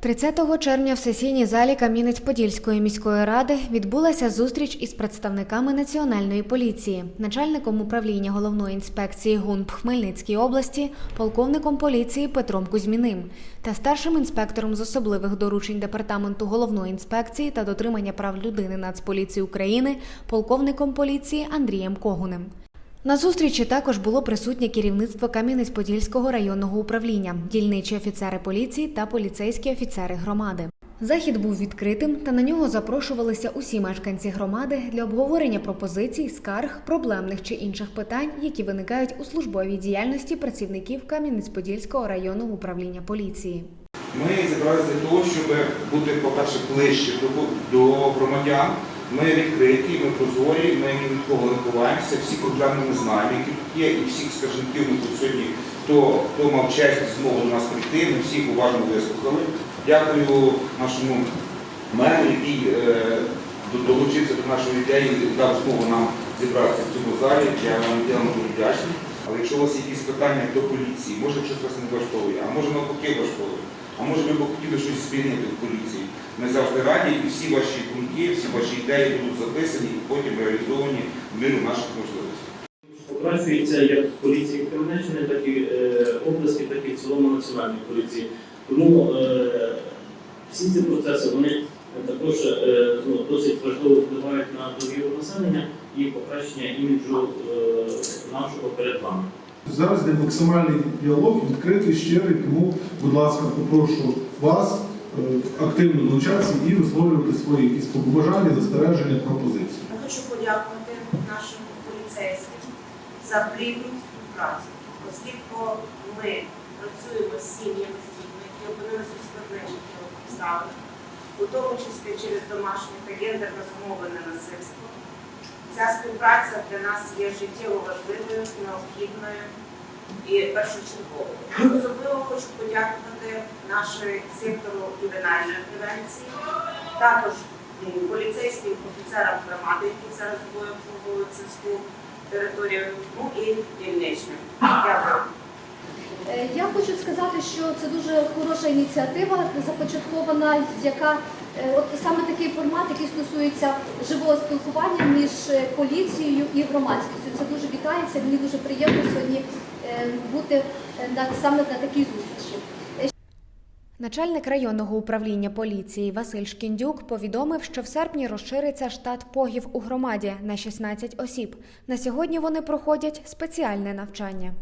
30 червня в сесійній залі Кам'янець-Подільської міської ради відбулася зустріч із представниками національної поліції, начальником управління головної інспекції ГУНП Хмельницькій області, полковником поліції Петром Кузьміним та старшим інспектором з особливих доручень департаменту головної інспекції та дотримання прав людини Нацполіції України, полковником поліції Андрієм Когунем. На зустрічі також було присутнє керівництво Кам'янець-Подільського районного управління, дільничі офіцери поліції та поліцейські офіцери громади. Захід був відкритим, та на нього запрошувалися усі мешканці громади для обговорення пропозицій, скарг, проблемних чи інших питань, які виникають у службовій діяльності працівників Кам'янець-Подільського районного управління поліції. Ми зібралися для того, щоб бути, по-перше, ближче до, громадян. Ми відкриті, ми прозорі, ми ні від кого не ховаємося, всі проблеми ми знаємо, які тут є, і всіх скаржників ми тут сьогодні, хто, хто мав честь змогу до нас прийти, ми всіх уважно вислухали. Дякую нашому меру, який е, долучився до нашої ідеї і дав змогу нам зібратися в цьому залі. Я вам дуже вдячний. Але якщо у вас є якісь питання до поліції, може щось вас не влаштовує, а може навпаки влаштовує, а може ви б хотіли щось змінити в поліції. Ми завжди раді і всі ваші думки, всі ваші ідеї будуть записані і потім реалізовані в міру наших можливостей. Покращується як в поліції Хмельниччини, так і е, області, так і в цілому національній поліції. Тому е, всі ці процеси вони також е, ну, досить важливо впливають на довіру населення і покращення іміджу е, нашого перед вами. Зараз йде максимальний діалог, відкритий, щирий, тому, будь ласка, попрошу вас е, активно долучатися і висловлювати свої якісь побажання, застереження, пропозиції. Я хочу подякувати нашим поліцейським за плідну співпрацю, оскільки ми працюємо з сім'ями які опинилися в складних обставинах, у тому числі через домашнє та гендерно зумовлене насильство. Ця співпраця для нас є життєво важливою, необхідною і першочерговою. Особливо хочу подякувати нашому сектору ювенальної превенції, також поліцейським офіцерам громади, які зараз двоє обслуговують сільську територію, ну і дільничним. Дякую. Е, Я хочу сказати, що це дуже хороша ініціатива започаткована, яка е, от саме такий формат, який стосується живого спілкування між е, поліцією і громадськістю. Це дуже вітається. Мені дуже приємно сьогодні бути саме на такій зустрічі. Начальник районного управління поліції Василь Шкіндюк повідомив, що в серпні розшириться штат погів у громаді на 16 осіб. На сьогодні вони проходять спеціальне навчання.